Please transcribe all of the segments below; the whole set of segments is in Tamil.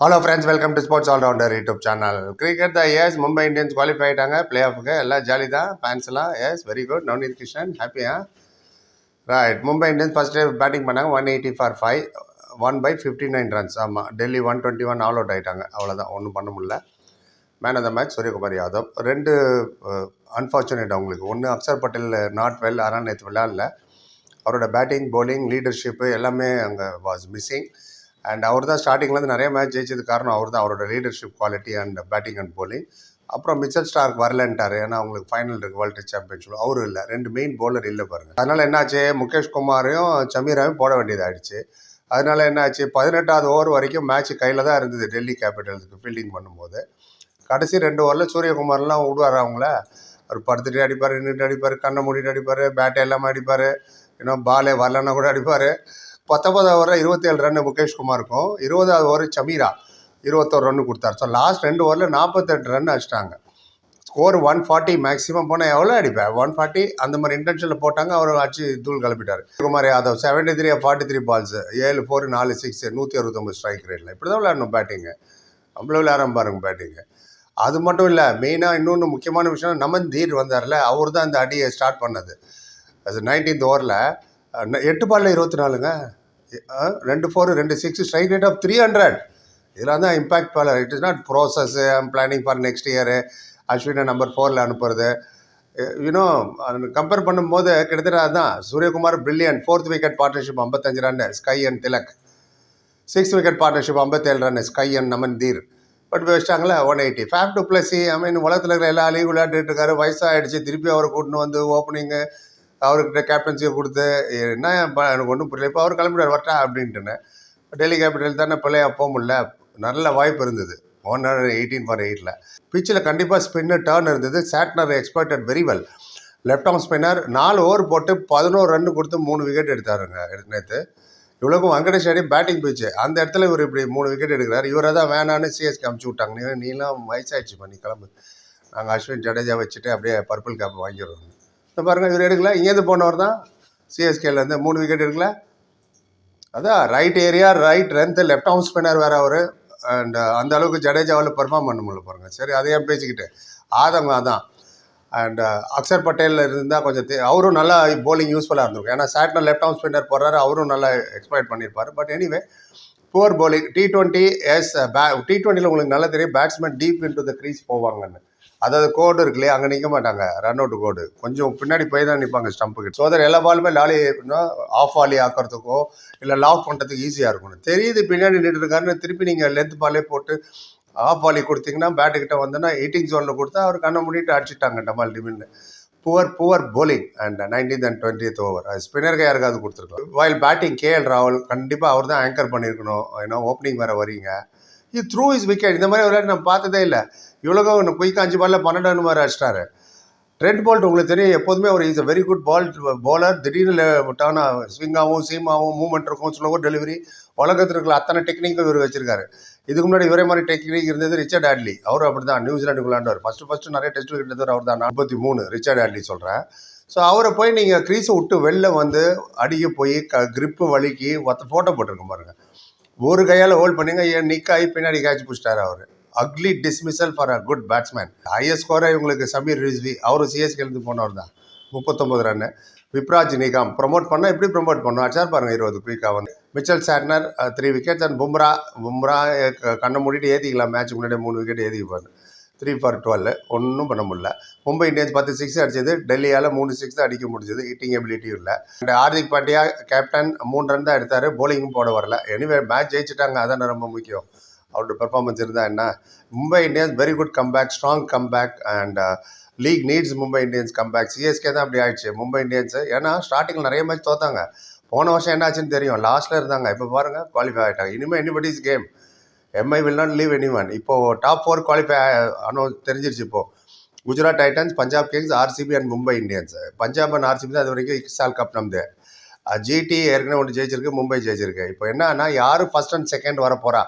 Hello friends welcome to sports allrounder YouTube channel cricket தான் எஸ் மும்பை இந்தியன்ஸ் குவாலிஃபை ஆகிட்டாங்க பிளே ஆஃபுக்கு எல்லாம் ஜாலி தான். ஃபேன்ஸ் எல்லாம் yes very good Navneeth Krishnan ஹாப்பியா right Mumbai Indians first day batting பண்ணாங்க one eighty for five won by fifty nine runs ஆமாம் Delhi one twenty one all out ஆகிட்டாங்க அவ்வளோதான் ஒன்றும் பண்ண முடியல. Man of the match Suryakumar Yadav. ரெண்டு அன்ஃபார்ச்சுனேட் அவங்களுக்கு. ஒன்று அக்ஷர் பட்டேல் நாட் வெல் ஆனால் நேற்று விளையாடல. அவரோட பேட்டிங் பவுலிங் லீடர்ஷிப்பு எல்லாமே அங்கே வாஸ் மிஸ்ஸிங் அண்ட் அவர் தான் ஸ்டார்டிங்லேருந்து நிறைய மேட்ச் ஜெயிச்சது காரணம் அவர் தான் அவரோட leadership quality and batting and bowling அப்புறம் மிச்சல் ஸ்டார்க் வரலன்ட்டார். ஏன்னா அவங்களுக்கு ஃபைனல் இருக்கு வேர்ல்டு சாம்பியன்ஷிப் அவரும் இல்லை. ரெண்டு மெயின் போலர் இல்லை பாருங்க. அதனால என்னாச்சு? முகேஷ் குமாரையும் சமீராவையும் போட வேண்டியதாகிடுச்சு அதனால என்னாச்சு? பதினெட்டாவது ஓவர் வரைக்கும் மேட்ச் கையில் தான் இருந்தது டெல்லி கேபிட்டல்ஸுக்கு ஃபீல்டிங் பண்ணும்போது. கடைசி ரெண்டு ஓவரில் சூரியகுமார்லாம் விடுவார் அவங்கள? அவர் படுத்துட்டு அடிப்பார் நின்றுட்டு அடிப்பார் கண்ணை மூடிட்டு அடிப்பார் பேட்டை எல்லாமே அடிப்பார். இன்னும் பாலே வரலன்னா கூட அடிப்பார். பத்தொன்பதாவது ஓவரில் இருபத்தேழு ரன் முகேஷ்குமாருக்கும் இருபதாவது ஓவர் சமீரா இருபத்தோரு ரன் கொடுத்தாரு. ஸோ லாஸ்ட் ரெண்டு ஓவரில் நாற்பத்தெட்டு ரன் அடிச்சிட்டாங்க. ஸ்கோர் ஒன் ஃபார்ட்டி மேக்ஸிமம் போனால் எவ்வளோ அடிப்பேன்? ஒன் ஃபார்ட்டி அந்த மாதிரி இன்டென்ஷனில் போட்டாங்க. அவர் அடிச்சு தூள் கிளப்பிட்டார். Kumar Yadav seventy three forty three balls ஏழு ஃபோர் நாலு சிக்ஸ் நூற்றி அறுபத்தொம்பது ஸ்ட்ரைக் ரேட்டில் இப்படி தான் விளையாடணும் பேட்டிங்கு அவ்வளோ விளையாடம் பாருங்க பேட்டிங்கு அது மட்டும் இல்லை மெயினாக இன்னொன்று முக்கியமான விஷயம் நமன் தீர் வந்தார்ல அவர் தான் இந்த அடியை ஸ்டார்ட் பண்ணது. அது நைன்டீன்த் ஓவரில் எட்டு பாலில் இருபத்தி நாலுங்க. ரெண்டு ஃபோர் ரெண்டு six strike rate of three hundred இதெல்லாம் தான் இம்பாக்ட் பல. It is not process I'm planning for next year அஸ்வினை number ஃபோரில் அனுப்புறது. யூனோ கம்பேர் பண்ணும்போது கிட்டத்தட்ட அதுதான் Suryakumar brilliant fourth wicket partnership ஐம்பத்தஞ்சு run SKY and Tilak six wicket partnership ஐம்பத்தேழு run SKY and Naman Dhir but வச்சிட்டாங்களே one eighty Faf du Plessis I mean உலகத்தில் இருக்கிற எல்லா லீவ் விளையாண்டுட்டு இருக்காரு. வயசாகிடுச்சு திருப்பி அவரை கூட்டின்னு வந்து ஓப்பனிங்கு அவர்கிட்ட கேப்டன்சியை கொடுத்து என்ன எனக்கு ஒன்றும் புரியல. இப்போ அவர் கிளம்பிடுவார் வரட்டா? அப்படின்ட்டுன்னு. டெல்லி கேபிட்டல் தானே பிள்ளையா போக முடியல. நல்ல வாய்ப்பு இருந்தது. ஒன் ஹண்ட்ரட் எயிட்டீன் ஃபார் எயிட்டில் பிச்சில் கண்டிப்பாக ஸ்பின்னு டேர்ன் இருந்தது. Santner expert at very well left arm spinner நாலு ஓவர் போட்டு பதினோரு ரன் கொடுத்து மூணு விக்கெட் எடுத்தாருங்க நேற்று இவ்வளோக்கும் வெங்கடேஷ் அடி பேட்டிங் போயிடுச்சு அந்த இடத்துல இவர் இப்படி மூணு விக்கெட் எடுக்கிறார். இவரை தான் வேணான்னு சிஎஸ்கே அமுச்சு விட்டாங்க. நீ நீலாம் வயசாயிடுச்சு பண்ணி கிளம்பு. நாங்கள் அஸ்வின் ஜடேஜா வச்சுட்டு அப்படியே பர்பிள் கேப் வாங்கிடுறோம். இந்த பாருங்கள் இவர் எடுக்கல. இங்கேருந்து போனவர் தான் சிஎஸ்கேலேருந்து மூணு விக்கெட் எடுக்கல. அதான் right area right length left arm spinner வேறு அவர். அண்ட் அந்த அளவுக்கு ஜடேஜாவில் பெர்ஃபார்ம் பண்ண முடியல பாருங்கள் சரி அதையே பேசிக்கிட்டு. ஆதங்கம் அதான். அண்ட் அக்சர் பட்டேல் இருந்தால் கொஞ்சம் அவரும் நல்லா போலிங் யூஸ்ஃபுல்லாக இருந்திருக்கும். ஏன்னா சாட்னர் லெஃப்ட் ஆர்ம் ஸ்பின்னர் போடுறாரு. அவரும் நல்லா எக்ஸ்பெக்ட் பண்ணியிருப்பார் but anyway poor bowling T twenty as per D டுவெண்ட்டியில் உங்களுக்கு நல்லா தெரியும். Batsman deep into the crease போவாங்கன்னு. அதாவது கோடு இருக்கு இல்லையா அங்கே நிற்க மாட்டாங்க. ரன் அவுட் கோடு கொஞ்சம் பின்னாடி போய் தான் நிற்பாங்க ஸ்டம்புக்கு ஸோ ஸோ எல்லா பாலுமே லாலி ஆஃப் வாலி ஆக்கிறதுக்கோ இல்லை லாக் பண்ணுறதுக்கு ஈஸியாக இருக்கணும். தெரியுது பின்னாடி நின்றுருக்காருன்னு திருப்பி நீங்கள் லென்த் பாலே போட்டு ஆஃப் வாலி கொடுத்தீங்கன்னா பேட்டுக்கிட்ட வந்தோன்னா எயிட்டிங் ஜோனில் கொடுத்தா அவர் கண்ணை மூடிட்டு அடிச்சிட்டாங்க டமால் டிமின்னு. Poor poor bowling and nineteenth and twentieth over அது ஸ்பின்னருக்கு யாருக்காவது கொடுத்துருக்கலாம். வைல் பேட்டிங் கேஎல் ராகுல் கண்டிப்பாக அவர் தான் ஆங்கர் பண்ணியிருக்கணும். ஏன்னா ஓப்பனிங் வேறு வரீங்க இது த்ரூ இஸ் விக்கெட் இந்த மாதிரி விளையாட்டு நான் பார்த்ததே இல்லை. இவ்வளோ குயிக் அஞ்சு பாலில் பன்னெண்டு ரன் மாதிரி அடிச்சிட்டாரு. ட்ரெண்ட் போல்ட் உங்களுக்கு தெரியும் எப்போதுமே ஒரு is a very good ball bowler. திடீர்னு டர்னாக ஸ்விங்காகவும் சீமாகவும் மூவ்மெண்ட் இருக்கும் ஸ்லோவர் டெலிவரி உலகத்தில் இருக்கிற அத்தனை டெக்னிக்கும் இவர் வச்சிருக்காரு. இதுக்கு முன்னாடி இவரே மாதிரி டெக்னிக் இருந்தது ரிச்சர்ட் ஆட்லி அவரும் அப்படி தான் நியூசிலாண்டுக்கு விளாண்டவர் ஃபஸ்ட்டு ஃபஸ்ட்டு நிறைய டெஸ்ட் விக்கெட் எடுத்தவர் அவர் தான் நாற்பத்தி மூணு ரிச்சர்ட் ஆட்லி சொல்கிறேன் ஸோ அவரை போய் நீங்கள் க்ரீஸை விட்டு வெளில வந்து அடிக்க போய் க கிரிப்பு வலிக்கு ஒத்த ஃபோட்டோ போட்டிருக்க பாருங்க. ஒரு கையால் ஹோல்ட் பண்ணீங்க ஏன் நிக்காகி பின்னாடி கேட்ச் பிடிச்சிட்டாரு அவர். Ugly dismissal for a good batsman highest ஸ்கோரை இவங்களுக்கு சமீர் ரிஸ்வி அவரும் சிஎஸ்கேலேருந்து போனவர் தான் முப்பத்தொம்பது ரன்னு. விப்ராஜ் நிகாம். ப்ரொமோட் பண்ணால் எப்படி ப்ரொமோட் பண்ணோம் அடிச்சார் பாருங்க இருபது குயிக்காக வந்து. Mitchell Santner three wickets and Bumrah Bumrah கண்ணை மூடிட்டு ஏற்றிக்கலாம் மேட்ச் முன்னாடி மூணு விக்கெட் ஏற்றிப்பாரு த்ரீ ஃபார் டுவெல் ஒன்றும் பண்ண முடியல. மும்பை இந்தியன்ஸ் பத்து சிக்ஸ் அடிச்சது. டெல்லியால் மூணு சிக்ஸ் தான் அடிக்க முடிஞ்சது. ஹிட்டிங் எபிலிட்டியும் இல்லை. அண்ட் ஹார்திக் பாண்டியா கேப்டன் மூணு ரன் தான் எடுத்தார். போலிங்கும் போட வரல. எனிவே மேட்ச் ஜெயிச்சிட்டாங்க. அதான் ரொம்ப முக்கியம். அவரோட பெர்ஃபார்மன்ஸ் இருந்தால் என்ன? Mumbai Indians very good comeback strong comeback and league needs Mumbai Indians comeback CSK தான் அப்படி ஆயிடுச்சு மும்பை இந்தியன்ஸ். ஏன்னா ஸ்டார்டிங்கில் நிறைய மேட்ச் தோத்தாங்க. போன வருஷம் என்னாச்சுன்னு தெரியும். லாஸ்ட்டில் இருந்தாங்க. இப்போ பாருங்க குவாலிஃபை ஆகிட்டாங்க இனிமேல் anybody's game MI will not leave any one இப்போ டாப் ஃபோர் குவாலிஃபை அனோ தெரிஞ்சிருச்சு இப்போது Gujarat Titans Punjab Kings RCB and Mumbai Indians Punjab and RCB தான் அது வரைக்கும் இக்ஸால் கப் நம்து. ஜிடி ஏற்கனவே ஒன்று ஜெயிச்சிருக்கு மும்பை ஜெயிச்சிருக்கு. இப்போ என்னன்னா யார் ஃபர்ஸ்ட் அண்ட் செகண்ட் வர போகிறா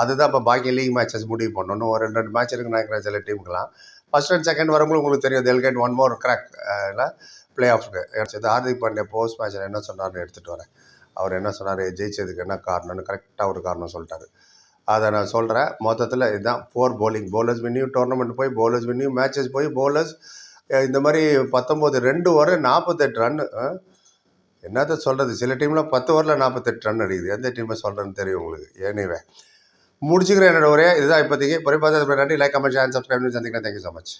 அதுதான் இப்போ பாக்கி லீக் மேட்சஸ் முடிவு பண்ணணும். ஒரு ரெண்டு ரெண்டு மேட்ச் இருக்குன்னு சில டீமுக்கெலாம் ஃபர்ஸ்ட் அண்ட் செகண்ட் வரும்போது உங்களுக்கு தெரியும் they'll get one more crack play ஆஃப்க்கு கிடைச்சது ஹார்திக் பாண்டியா போஸ்ட் மேட்ச்சில் என்ன சொன்னார்னு எடுத்துகிட்டு வரேன். அவர் என்ன சொன்னார் ஜெயிச்சதுக்கு என்ன காரணம்னு கரெக்டாக ஒரு காரணம் சொல்லிட்டாரு. அதை நான் சொல்கிறேன் மொத்தத்தில் இதுதான் for bowling bowlers win you tournament போய் போலர்ஸ் வின்னியும் மேட்சஸ் போய் போலர்ஸ் இந்த மாதிரி பத்தொம்போது ரெண்டு ஓவர் நாற்பத்தெட்டு ரன்னு என்னத்தை சொல்கிறது சில டீமில் பத்து ஓவரில் நாற்பத்தெட்டு ரன் அடிக்குது. எந்த டீமை சொல்கிறேன்னு தெரியும் உங்களுக்கு? ஏனிவே முடிச்சுக்கிறேன் என்னோட ஒரே இதுதான் இப்போதைக்கு. பொறுப்பாக நன்றி லைக் கமெண்ட் ஷேர் சப்ஸ்கிரைப் பண்ணி சந்திக்கிறேன். Thank you so much